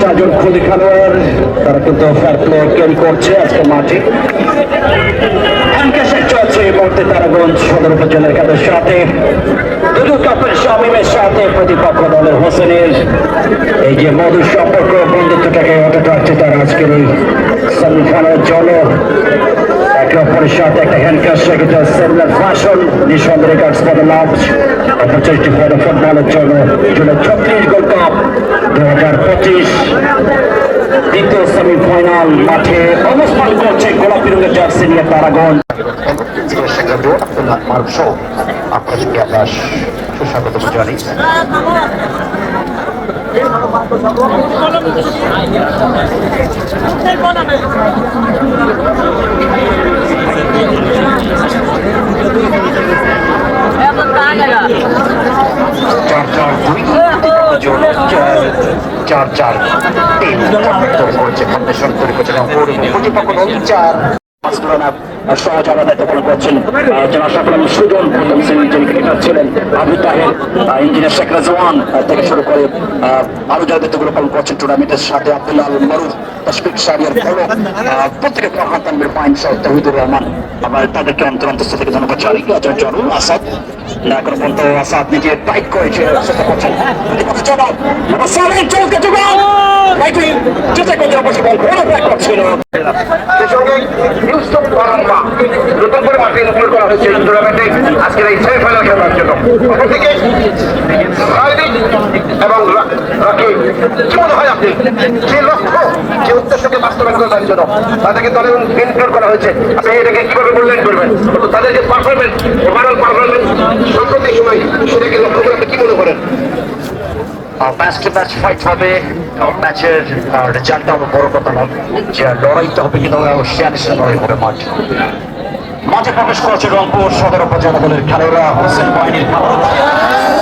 চারজন খুদি খেলোয়াড় তারা কিন্তু ফার প্লে ক্যারি করছে আজকে মাঠে তারাগঞ্জ সদর উপজেলার সাথে দুটো সাথে এই যে মধুর সম্পর্ক বন্ধুত্বটাকে অটুট আজকের এই সেমিফাইনাল জল একে অপরের সাথে একটা হ্যান্ডকাশ একটা সেমিনার ফাশন কাজ for the launch opportunity for the ফুটবলের ছত্রিশ গোল দু হাজার পঁচিশ দ্বিতীয় সেমিফাইনাল মাঠে অবস্থান করছে গোলাপি রঙের জার্সি নিয়ে তারাগঞ্জ আপনাদেরকে আমরা সুস্বাগত জানি চার চার দুই জোর চার চার চার তিন করছে, ফাউন্ডেশন তৈরি করছে সাথে আব্দুল্লাহ আল মারুফ তশফিক পাইন সহ তহিদুর রহমান। তাদেরকে অন্তর অন্তস্থ থেকে ধন্যবাদ জানি আচার্য আসাদ আজকের এই খেলার জন্য। অপরদিকে এবং কি মনে হয় আপনি? যে লক্ষ্য? যে উদ্দেশ্যকে বাস্তবায়ন করার জন্য? তাদেরকে দলে ইনক্লুড করা হয়েছে। আপনি এটাকে কীভাবে মূল্যায়ন করবেন? তো তাদেরকে পারফরমেন্স ওভারঅল পারফরমেন্স সাম্প্রতিক সময় সেটাকে লক্ষ্য করে আপনি কি মনে করেন? ম্যাচ ম্যাচ ফাইট হবে ম্যাচের রেজাল্টটা আমার বড় কথা নয়। যে লড়াইতে হবে কিন্তু শিয়ানের সাথে লড়াই হবে মাঠ। মাঠে প্রবেশ করেছে রংপুর সদর উপজেলা দলের খেলোয়াড় হোসেন বাহিনীর খেলোয়াড়